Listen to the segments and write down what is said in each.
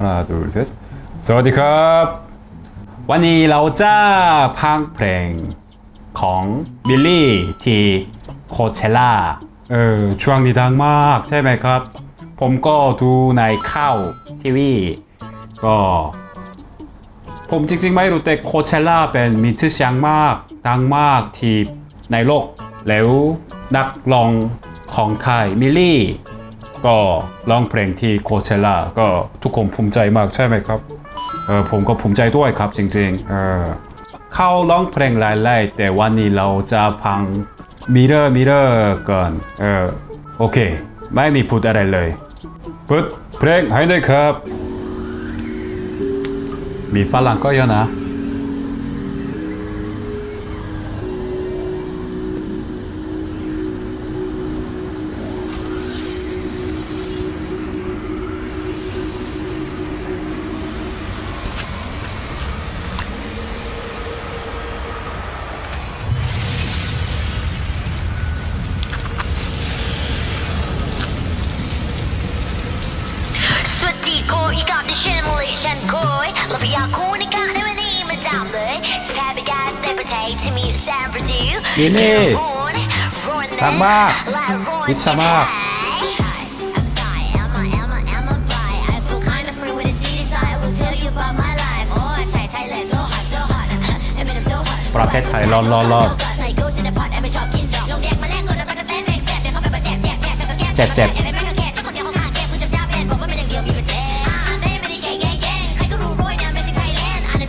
하나 둘 셋. สวัสดีครับ วันนี้เราจะพังเพลงของบิลลี่ที่โคเชล่าเออช่วงนี้ดังมากใช่ไหมครับ ผมก็ดูในข้าวทีวีก็ ผมจริงๆ ไม่รู้แต่โคเชล่าเป็นมีชื่อเสียงมาก ดังมากที่ในโลก แล้วนักร้องของไทยมิลลี่ ก็ร้องเพลงที่โคเชล่าก็ทุกคนภูมิใจมากใช่ไหมครับเออผมก็ภูมิใจด้วยครับจริงๆเออเขาร้องเพลงหลายๆแต่วันนี้เราจะฟังมิเรอร์มิเรอร์ก่อนเออโอเค ไม่มีพูดอะไรเลยเปิดเพลงให้ได้ครับ มีฝรั่งก็เยอะนะ ดีโคอีกับดิฉันเลยฉันโคยเราพยาคูในการในวันนี้มาดามเลยสแปรไปกาสเตปเทคที่มีอยู่แซมฟรดิวนี่นี่ทำมากวิชามากประเทศไทยร้อนร้อนร้อนเจ็บเจ็บ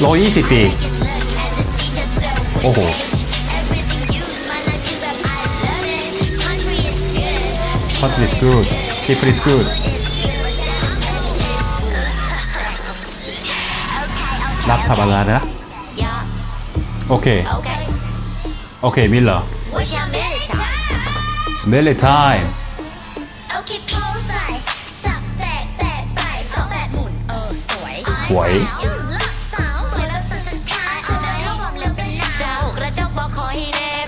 โชคดีโลยี่สิบปี โอ้โห Country is good People is good รับทำอะไรนะ โอเค โอเคมิลเหรอ เมล t ไทม์โอเค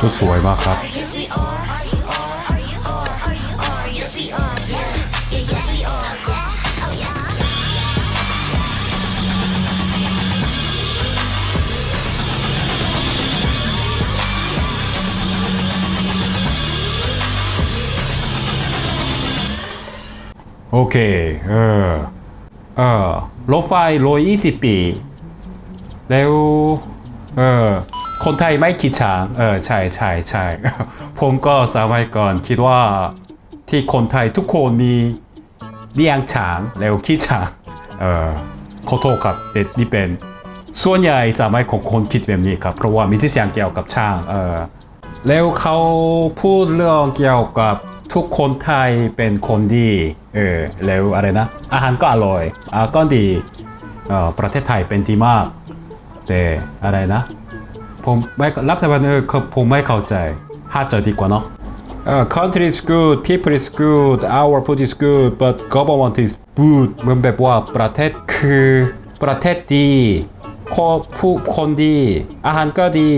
ตัวสวยมากครับ โอเค เออ เออ รถไฟร้อยยี่สิบปี แล้ว เออ คนไทยไม่คิดช้างเออใช่ใช่ใช่ผมก็สมัยก่อนคิดว่าที่คนไทยทุกคนมีเลี้ยงช้างแล้วคิดช้างเออขอโทษครับแต่นี่เป็นส่วนใหญ่สมัยของคนคิดแบบนี้ครับ เพราะว่ามีชื่อเสียงเกี่ยวกับช้างเออแล้วเขาพูดเรื่องเกี่ยวกับทุกคนไทยเป็นคนดีเออแล้วอะไรนะ อาหารก็อร่อยอาก็ดีเอ่อประเทศไทยเป็นที่มากแต่อะไรนะ ผมไม่รับสมัครเออคอผมไม่เข้าใจห้าเจอดีกว่าเนาะเอ่อ country is good people is good our food is good but government is good เหมือนแบบว่าประเทศคือประเทศดีคนผู้คนดี อาหารก็ดี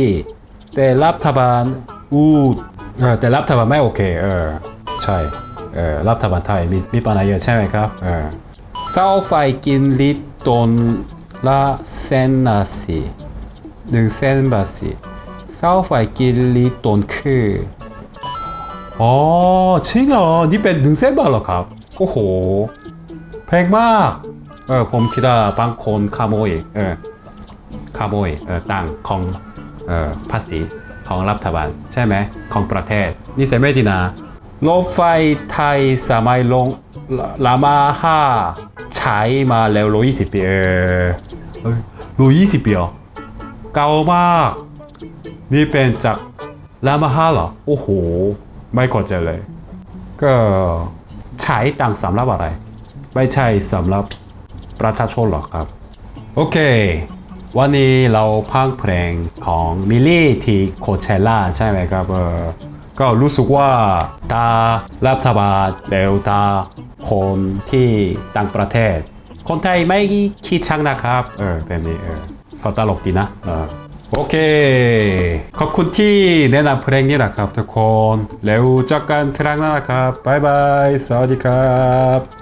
แต่รัฐบาลอูดเออแต่รัฐบาลไม่โอเคเออใช่เออรัฐบาลไทยมีมีปัญหาเยอะใช่ไหมครับเออเสาไฟกินลิตรตนละเซนนาซี หนึ่งเซนบาทสิเสาไฟกินลิตนคืออ๋อจริงเหรอนี่เป็นหนึ่งแสนบาทเหรอครับ โอ้โห แพงมาก เออผมคิดว่าบางคนขโมยเออขโมยเออตังของเออภาษีของรัฐบาลใช่ไหมของประเทศ นี่เสียไม่ดีนะรถไฟไทยสมัยลงลามาห้าใช้มาแล้วร้อยยี่สิบปีเออร้อยยี่สิบปีเหรอ เก่ามาก นี่เป็นจากลามาฮาเหรอ โอ้โห ไม่เข้าใจเลย ก็ใช้ตังสำหรับอะไร ไม่ใช่สำหรับประชาชนหรอกครับ โอเค วันนี้เราพังเพลงของมิลลี่ที่โคเชล่าใช่ไหมครับเออก็รู้สึกว่าตารัฐบาลแล้วตาคนที่ต่างประเทศ คนไทยไม่คิดช่างนะครับ เออแบบนี้เออ ก็ตลกดีนะเออโอเค ขอบคุณที่แนะนำเพลงนี้นะครับทุกคน แล้วเจอกันครั้งหน้าครับ บ๊ายบาย สวัสดีครับ